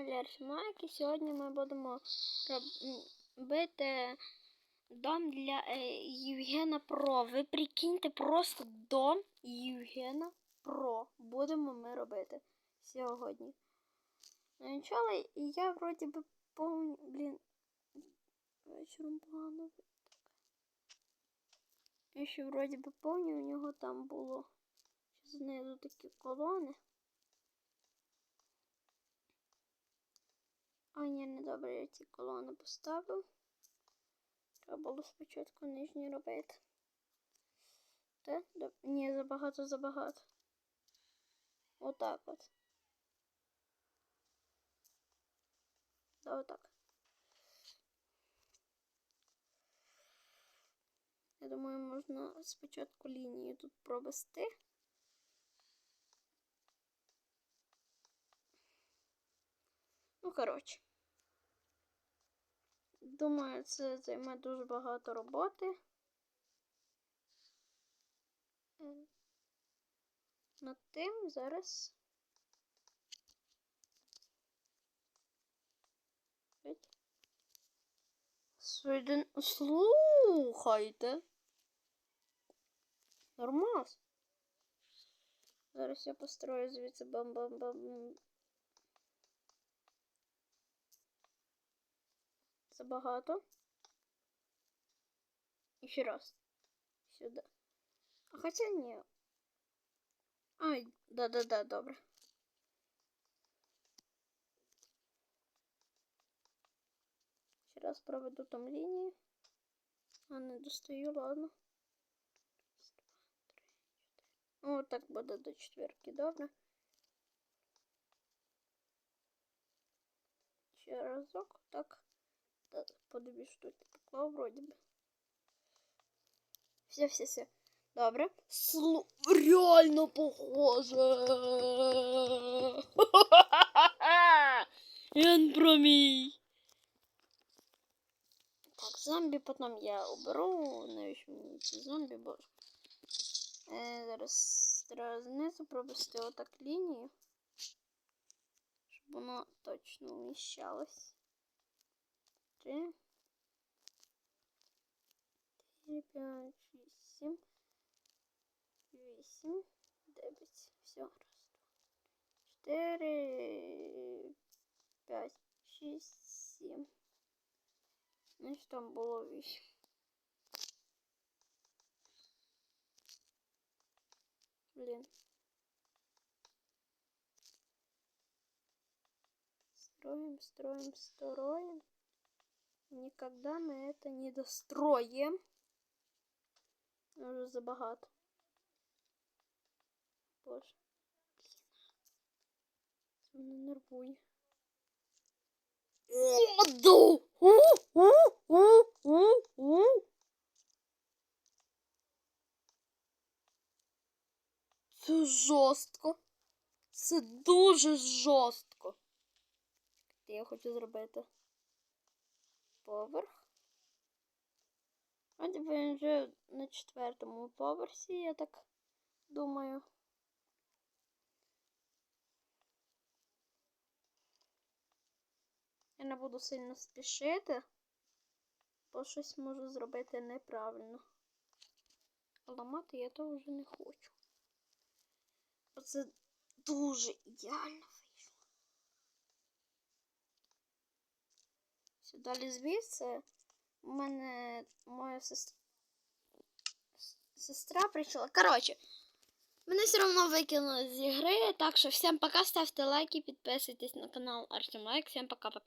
каналі Арсімайк і сьогодні ми будемо робити дом для е, Євгена Про. Ви прикиньте, просто дом Євгена Про. Будемо ми робити сьогодні. Ну нічого, і я вроді би повні... Блін. Вечором погано. Я ще вроді би повні, у нього там було знизу такі колони. Ні, не добре, я ці колони поставив. Треба було спочатку нижні робити. Те? Доб- Ні, забагато, забагато. Отак от. Да, отак. Я думаю, можна спочатку лінію тут провести. Ну, коротше. Думаю, це займе дуже багато роботи. Е, Над тим зараз. Геть. Свиден... Слухайте. Нормас. Зараз я построю звідси бам-бам-бам. Забагато. І ще раз. Сюди. А хоча ні. Ай, да-да-да, добре. Ще раз проведу там лінії. А не достаю, ладно. Раз, два, три, чотири. О, так буде до четвірки, добре. Ще разок, так. Та- По дві штуки поклав вроді би. Все, все, все. Добре. Слу... Реально похоже. Він про мій. Так, зомбі потім я оберу. Навіщо мені ці зомбі, боже. Е, зараз треба знизу провести отак лінію. Щоб воно точно вміщалось. Три. Чотири, п'ять, шість, сім. Вісім. Дев'ять. Все. Раз, два. Чотири. П'ять. Шість, сім. Значить там було вісім. Блін. Строим, строим, строим. Никогда мы это не достроим. Уже забагато. Боже. Мене нервує. Оду! Це жорстко. Це дуже жорстко. Я хочу зробити поверх. Вроді він вже на четвертому поверсі, я так думаю. Я не буду сильно спішити, бо щось можу зробити неправильно. Ламати я то вже не хочу. Бо це дуже ідеально вийшло. Все, далі звідси у мене моя сестра. Сестра прийшла. Коротше, мене все одно викинули з ігри, так що всім пока, ставте лайки, підписуйтесь на канал Артем Лайк. Всім пока-пока.